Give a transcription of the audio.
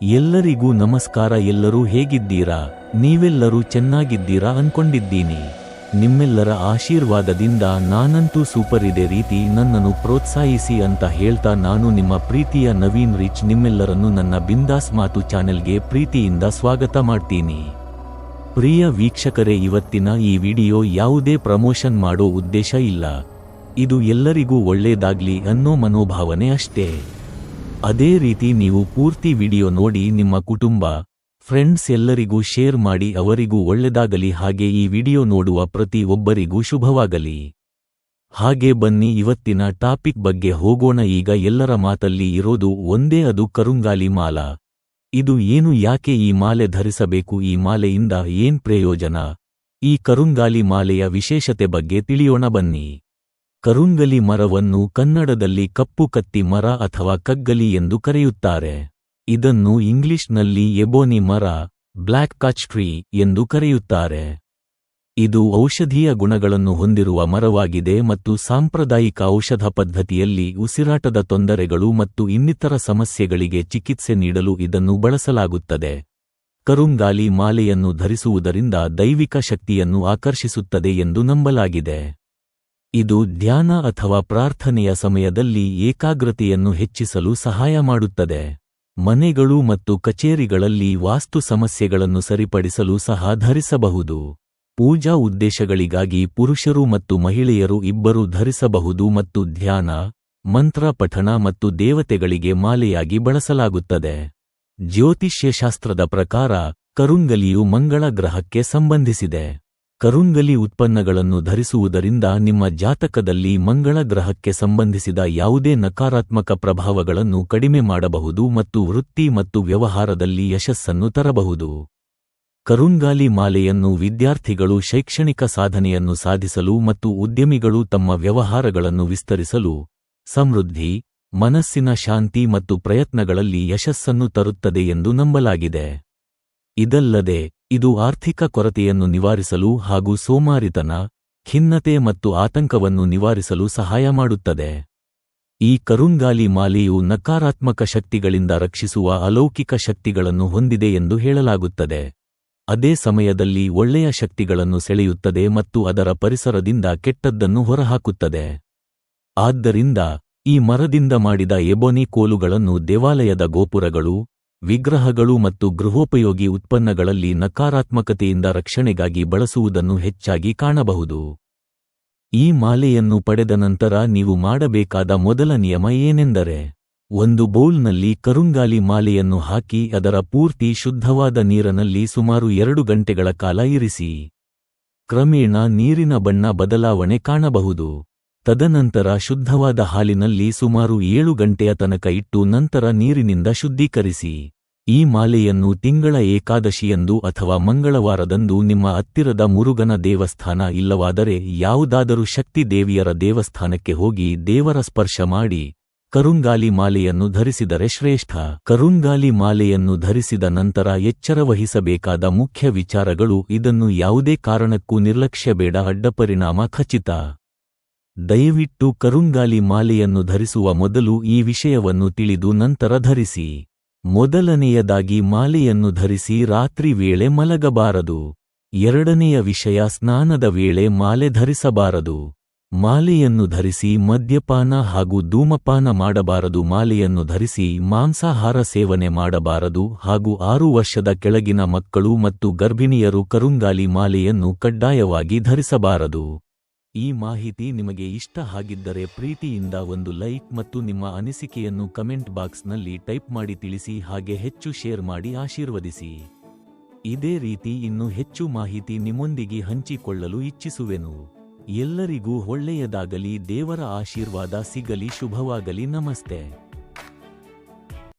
ಎಲ್ಲರಿಗೂ ನಮಸ್ಕಾರ, ಎಲ್ಲರೂ ಹೇಗಿದ್ದೀರಾ? ನೀವೆಲ್ಲರೂ ಚೆನ್ನಾಗಿದ್ದೀರಾ ಅನ್ಕೊಂಡಿದ್ದೀನಿ. ನಿಮ್ಮೆಲ್ಲರ ಆಶೀರ್ವಾದದಿಂದ ನಾನಂತೂ ಸೂಪರ್ ಇದೆ ರೀತಿ ನನ್ನನ್ನು ಪ್ರೋತ್ಸಾಹಿಸಿ ಅಂತ ಹೇಳ್ತಾ ನಾನು ನಿಮ್ಮ ಪ್ರೀತಿಯ ನವೀನ್ ರಿಚ್ ನಿಮ್ಮೆಲ್ಲರನ್ನು ನನ್ನ ಬಿಂದಾಸ್ ಮಾತು ಚಾನೆಲ್ಗೆ ಪ್ರೀತಿಯಿಂದ ಸ್ವಾಗತ ಮಾಡ್ತೀನಿ. ಪ್ರಿಯ ವೀಕ್ಷಕರೇ, ಇವತ್ತಿನ ಈ ವಿಡಿಯೋ ಯಾವುದೇ ಪ್ರಮೋಷನ್ ಮಾಡೋ ಉದ್ದೇಶ ಇಲ್ಲ. ಇದು ಎಲ್ಲರಿಗೂ ಒಳ್ಳೆಯದಾಗ್ಲಿ ಅನ್ನೋ ಮನೋಭಾವನೆ ಅಷ್ಟೇ. ಅದೇ ರೀತಿ ನೀವು ಪೂರ್ತಿ ವಿಡಿಯೋ ನೋಡಿ ನಿಮ್ಮ ಕುಟುಂಬ ಫ್ರೆಂಡ್ಸ್ ಎಲ್ಲರಿಗೂ ಶೇರ್ ಮಾಡಿ ಅವರಿಗೂ ಒಳ್ಳೆದಾಗಲಿ, ಹಾಗೆ ಈ ವಿಡಿಯೋ ನೋಡುವ ಪ್ರತಿ ಒಬ್ಬರಿಗೂ ಶುಭವಾಗಲಿ. ಹಾಗೆ ಬನ್ನಿ, ಇವತ್ತಿನ ಟಾಪಿಕ್ ಬಗ್ಗೆ ಹೋಗೋಣ. ಈಗ ಎಲ್ಲರ ಮಾತಲ್ಲಿ ಇರೋದು ಒಂದೇ, ಅದು ಕರುಂಗಾಲಿ ಮಾಲ. ಇದು ಏನು, ಯಾಕೆ ಈ ಮಾಲೆ ಧರಿಸಬೇಕು, ಈ ಮಾಲೆಯಿಂದ ಏನ್ ಪ್ರಯೋಜನ? ಈ ಕರುಂಗಾಲಿ ಮಾಲೆಯ ವಿಶೇಷತೆ ಬಗ್ಗೆ ತಿಳಿಯೋಣ ಬನ್ನಿ. ಕರುಂಗಲಿ ಮರವನ್ನು ಕನ್ನಡದಲ್ಲಿ ಕಪ್ಪು ಕತ್ತಿ ಮರ ಅಥವಾ ಕಗ್ಗಲಿ ಎಂದು ಕರೆಯುತ್ತಾರೆ. ಇದನ್ನು ಇಂಗ್ಲಿಷ್ನಲ್ಲಿ ಎಬೋನಿ ಮರ ಬ್ಲ್ಯಾಕ್ ಕಚ್ ಟ್ರೀ ಎಂದು ಕರೆಯುತ್ತಾರೆ. ಇದು ಔಷಧೀಯ ಗುಣಗಳನ್ನು ಹೊಂದಿರುವ ಮರವಾಗಿದೆ ಮತ್ತು ಸಾಂಪ್ರದಾಯಿಕ ಔಷಧ ಪದ್ಧತಿಯಲ್ಲಿ ಉಸಿರಾಟದ ತೊಂದರೆಗಳು ಮತ್ತು ಇನ್ನಿತರ ಸಮಸ್ಯೆಗಳಿಗೆ ಚಿಕಿತ್ಸೆ ನೀಡಲು ಇದನ್ನು ಬಳಸಲಾಗುತ್ತದೆ. ಕರುಂಗಾಲಿ ಮಾಲೆಯನ್ನು ಧರಿಸುವುದರಿಂದ ದೈವಿಕ ಶಕ್ತಿಯನ್ನು ಆಕರ್ಷಿಸುತ್ತದೆ ಎಂದು ನಂಬಲಾಗಿದೆ. ಇದು ಧ್ಯಾನ ಅಥವಾ ಪ್ರಾರ್ಥನೆಯ ಸಮಯದಲ್ಲಿ ಏಕಾಗ್ರತೆಯನ್ನು ಹೆಚ್ಚಿಸಲು ಸಹಾಯ ಮಾಡುತ್ತದೆ. ಮನೆಗಳು ಮತ್ತು ಕಚೇರಿಗಳಲ್ಲಿ ವಾಸ್ತು ಸಮಸ್ಯೆಗಳನ್ನು ಸರಿಪಡಿಸಲು ಸಹ ಧರಿಸಬಹುದು. ಪೂಜಾ ಉದ್ದೇಶಗಳಿಗಾಗಿ ಪುರುಷರು ಮತ್ತು ಮಹಿಳೆಯರು ಇಬ್ಬರೂ ಧರಿಸಬಹುದು ಮತ್ತು ಧ್ಯಾನ, ಮಂತ್ರ ಪಠಣ ಮತ್ತು ದೇವತೆಗಳಿಗೆ ಮಾಲೆಯಾಗಿ ಬಳಸಲಾಗುತ್ತದೆ. ಜ್ಯೋತಿಷ್ಯಶಾಸ್ತ್ರದ ಪ್ರಕಾರ ಕರುಂಗಲಿಯು ಮಂಗಳ ಗ್ರಹಕ್ಕೆ ಸಂಬಂಧಿಸಿದೆ. ಕರುಂಗಲಿ ಉತ್ಪನ್ನಗಳನ್ನು ಧರಿಸುವುದರಿಂದ ನಿಮ್ಮ ಜಾತಕದಲ್ಲಿ ಮಂಗಳ ಗ್ರಹಕ್ಕೆ ಸಂಬಂಧಿಸಿದ ಯಾವುದೇ ನಕಾರಾತ್ಮಕ ಪ್ರಭಾವಗಳನ್ನು ಕಡಿಮೆ ಮಾಡಬಹುದು ಮತ್ತು ವೃತ್ತಿ ಮತ್ತು ವ್ಯವಹಾರದಲ್ಲಿ ಯಶಸ್ಸನ್ನು ತರಬಹುದು. ಕರುಂಗಾಲಿ ಮಾಲೆಯನ್ನು ವಿದ್ಯಾರ್ಥಿಗಳು ಶೈಕ್ಷಣಿಕ ಸಾಧನೆಯನ್ನು ಸಾಧಿಸಲು ಮತ್ತು ಉದ್ಯಮಿಗಳು ತಮ್ಮ ವ್ಯವಹಾರಗಳನ್ನು ವಿಸ್ತರಿಸಲು ಸಮೃದ್ಧಿ, ಮನಸ್ಸಿನ ಶಾಂತಿ ಮತ್ತು ಪ್ರಯತ್ನಗಳಲ್ಲಿ ಯಶಸ್ಸನ್ನು ತರುತ್ತದೆ ಎಂದು ನಂಬಲಾಗಿದೆ. ಇದಲ್ಲದೆ ಇದು ಆರ್ಥಿಕ ಕೊರತೆಯನ್ನು ನಿವಾರಿಸಲು ಹಾಗೂ ಸೋಮಾರಿತನ, ಖಿನ್ನತೆ ಮತ್ತು ಆತಂಕವನ್ನು ನಿವಾರಿಸಲು ಸಹಾಯ ಮಾಡುತ್ತದೆ. ಈ ಕರುಂಗಾಲಿ ಮಾಲೆಯು ನಕಾರಾತ್ಮಕ ಶಕ್ತಿಗಳಿಂದ ರಕ್ಷಿಸುವ ಅಲೌಕಿಕ ಶಕ್ತಿಗಳನ್ನು ಹೊಂದಿದೆ ಎಂದು ಹೇಳಲಾಗುತ್ತದೆ. ಅದೇ ಸಮಯದಲ್ಲಿ ಒಳ್ಳೆಯ ಶಕ್ತಿಗಳನ್ನು ಸೆಳೆಯುತ್ತದೆ ಮತ್ತು ಅದರ ಪರಿಸರದಿಂದ ಕೆಟ್ಟದ್ದನ್ನು ಹೊರಹಾಕುತ್ತದೆ. ಆದ್ದರಿಂದ ಈ ಮರದಿಂದ ಮಾಡಿದ ಎಬೊನಿ ಕೋಲುಗಳನ್ನು ದೇವಾಲಯದ ಗೋಪುರಗಳು ವಿಗ್ರಹಗಳು ಮತ್ತು ಗೃಹೋಪಯೋಗಿ ಉತ್ಪನ್ನಗಳಲ್ಲಿ ನಕಾರಾತ್ಮಕತೆಯಿಂದ ರಕ್ಷಣೆಗಾಗಿ ಬಳಸುವುದನ್ನು ಹೆಚ್ಚಾಗಿ ಕಾಣಬಹುದು. ಈ ಮಾಲೆಯನ್ನು ಪಡೆದ ನಂತರ ನೀವು ಮಾಡಬೇಕಾದ ಮೊದಲ ನಿಯಮ ಏನೆಂದರೆ, ಒಂದು ಬೌಲ್ನಲ್ಲಿ ಕರುಂಗಾಲಿ ಮಾಲೆಯನ್ನು ಹಾಕಿ ಅದರ ಪೂರ್ತಿ ಶುದ್ಧವಾದ ನೀರಿನಲ್ಲಿ ಸುಮಾರು ಎರಡು ಗಂಟೆಗಳ ಕಾಲ ಇರಿಸಿ. ಕ್ರಮೇಣ ನೀರಿನ ಬಣ್ಣ ಬದಲಾವಣೆ ಕಾಣಬಹುದು. ತದನಂತರ ಶುದ್ಧವಾದ ಹಾಲಿನಲ್ಲಿ ಸುಮಾರು ಏಳು ಗಂಟೆಯ ತನಕ ಇಟ್ಟು ನಂತರ ನೀರಿನಿಂದ ಶುದ್ಧೀಕರಿಸಿ. ಈ ಮಾಲೆಯನ್ನು ತಿಂಗಳ ಏಕಾದಶಿಯಂದು ಅಥವಾ ಮಂಗಳವಾರದಂದು ನಿಮ್ಮ ಹತ್ತಿರದ ಮುರುಗನ ದೇವಸ್ಥಾನ ಇಲ್ಲವಾದರೆ ಯಾವುದಾದರೂ ಶಕ್ತಿ ದೇವಿಯರ ದೇವಸ್ಥಾನಕ್ಕೆ ಹೋಗಿ ದೇವರ ಸ್ಪರ್ಶ ಮಾಡಿ. ಕರುಂಗಾಲಿ ಮಾಲೆಯನ್ನು ಧರಿಸಿದರೆ ಶ್ರೇಷ್ಠ. ಕರುಂಗಾಲಿ ಮಾಲೆಯನ್ನು ಧರಿಸಿದ ನಂತರ ಎಚ್ಚರ ವಹಿಸಬೇಕಾದ ಮುಖ್ಯ ವಿಚಾರಗಳು ಇದನ್ನು ಯಾವುದೇ ಕಾರಣಕ್ಕೂ ನಿರ್ಲಕ್ಷ್ಯ ಬೇಡ ಅಡ್ಡಪರಿಣಾಮ ಖಚಿತ. ದಯವಿಟ್ಟು ಕರುಂಗಾಲಿ ಮಾಲೆಯನ್ನು ಧರಿಸುವ ಮೊದಲು ಈ ವಿಷಯವನ್ನು ತಿಳಿದು ನಂತರ ಧರಿಸಿ. ಮೊದಲನೆಯದಾಗಿ ಮಾಲೆಯನ್ನು ಧರಿಸಿ ರಾತ್ರಿ ವೇಳೆ ಮಲಗಬಾರದು. ಎರಡನೆಯ ವಿಷಯ ಸ್ನಾನದ ವೇಳೆ ಮಾಲೆ ಧರಿಸಬಾರದು. ಮಾಲೆಯನ್ನು ಧರಿಸಿ ಮದ್ಯಪಾನ ಹಾಗೂ ಧೂಮಪಾನ ಮಾಡಬಾರದು. ಮಾಲೆಯನ್ನು ಧರಿಸಿ ಮಾಂಸಾಹಾರ ಸೇವನೆ ಮಾಡಬಾರದು. ಹಾಗೂ ಆರು ವರ್ಷದ ಕೆಳಗಿನ ಮಕ್ಕಳು ಮತ್ತು ಗರ್ಭಿಣಿಯರು ಕರುಂಗಾಲಿ ಮಾಲೆಯನ್ನು ಕಡ್ಡಾಯವಾಗಿ ಧರಿಸಬಾರದು. ಈ ಮಾಹಿತಿ ನಿಮಗೆ ಇಷ್ಟ ಆಗಿದ್ದರೆ ಪ್ರೀತಿಯಿಂದ ಒಂದು ಲೈಕ್ ಮತ್ತು ನಿಮ್ಮ ಅನಿಸಿಕೆಯನ್ನು ಕಮೆಂಟ್ ಬಾಕ್ಸ್ನಲ್ಲಿ ಟೈಪ್ ಮಾಡಿ ತಿಳಿಸಿ ಹಾಗೆ ಹೆಚ್ಚು ಶೇರ್ ಮಾಡಿ ಆಶೀರ್ವದಿಸಿ. ಇದೇ ರೀತಿ ಇನ್ನು ಹೆಚ್ಚು ಮಾಹಿತಿ ನಿಮ್ಮೊಂದಿಗೆ ಹಂಚಿಕೊಳ್ಳಲು ಇಚ್ಛಿಸುವೆನು. ಎಲ್ಲರಿಗೂ ಒಳ್ಳೆಯದಾಗಲಿ, ದೇವರ ಆಶೀರ್ವಾದ ಸಿಗಲಿ, ಶುಭವಾಗಲಿ, ನಮಸ್ತೆ.